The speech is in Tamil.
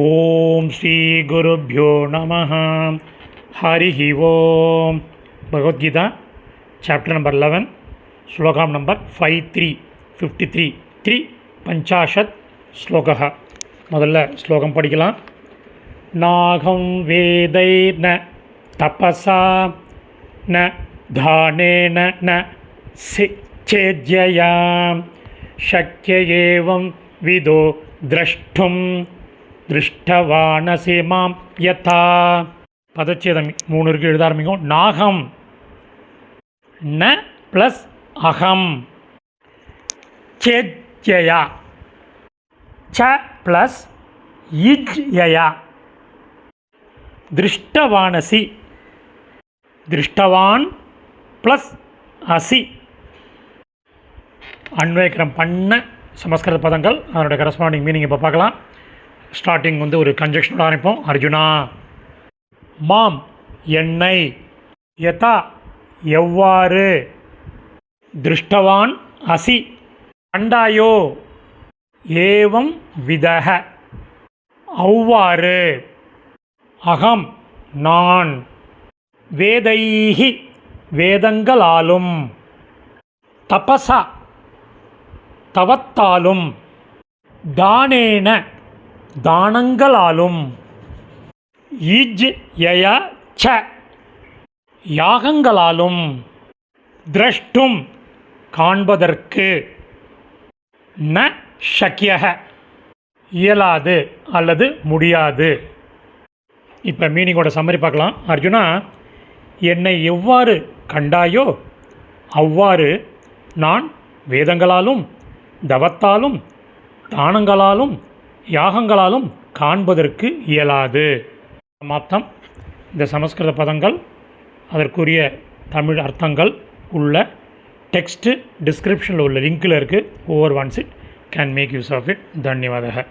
ஓம் ஸ்ரீ குருப்பியோ நம ஹரிஹி ஓம். பகவத்கீதா சாப்டர் நம்பர் லெவன் ஸ்லோகம் number five three fifty three three பஞ்சாஷத் ஸ்லோகா முதல்ல ஸ்லோகம் படிக்கலாம். நாகம் வேதை ந தபசா ந தானேன ந சிச்சேஜ்யா சக்கிய ஏவம் விதோ திரஷ்டும். திருஷ்டவானசே மாம் யதா. பதச்சேதம் மூணு இருக்கு எழுத ஆரம்பிக்கும் நாகம். ந ப்ளஸ் அகம். சேத்யா ச ப்ளஸ் இஜ்யா திருஷ்டவானசி. திருஷ்டவான் ப்ளஸ் அசி. அன்வேக்கரம் பண்ண சமஸ்கிருத பதங்கள். அதனுடைய கரஸ்பாண்டிங் மீனிங் இப்போ பார்க்கலாம். ஸ்டார்டிங் வந்து ஒரு கன்ஜெக்ஷனோட ஆரம்பிப்போம். அர்ஜுனா மாம் என்னை யதா எவ்வாறு திருஷ்டவான் அசி கண்டாயோ? ஏவம் விதக அவ்வாறு அகம் நான் வேதைஹி வேதங்களாலும் தபசா தவத்தாலும் தானேன தானங்களாலும். இஜ் யய ச. யாகங்களாலும். திரஷ்டும் காண்பதற்கு. ந. ஷக்கியக இயலாது அல்லது முடியாது. இப்போ மீனிங்கோட சம்மரி பார்க்கலாம். அர்ஜுனா என்னை எவ்வாறு கண்டாயோ அவ்வாறு நான் வேதங்களாலும் தவத்தாலும் தானங்களாலும் யாகங்களாலும் காண்பதற்கு இயலாது. மாத்தம் இந்த சமஸ்கிருத பதங்கள் அதற்குரிய தமிழ் அர்த்தங்கள் உள்ள டெக்ஸ்ட்டு டிஸ்கிரிப்ஷனில் உள்ள லிங்கில் இருக்குது over once it can make use of it தன்யவாதக.